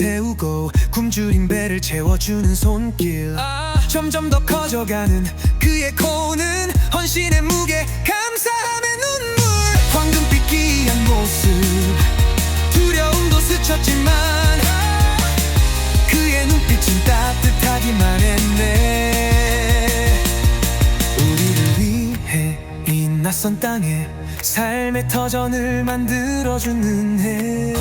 세우고 굶주린 배를 채워주는 손길. 점점 더 커져가는 그의 코는 헌신의 무게 감사함의 눈물. 황금빛 귀한 모습 두려움도 스쳤지만 그의 눈빛은 따뜻하기만 했네. 우리를 위해 이 낯선 땅에 삶의 터전을 만들어주는 해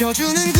지켜주는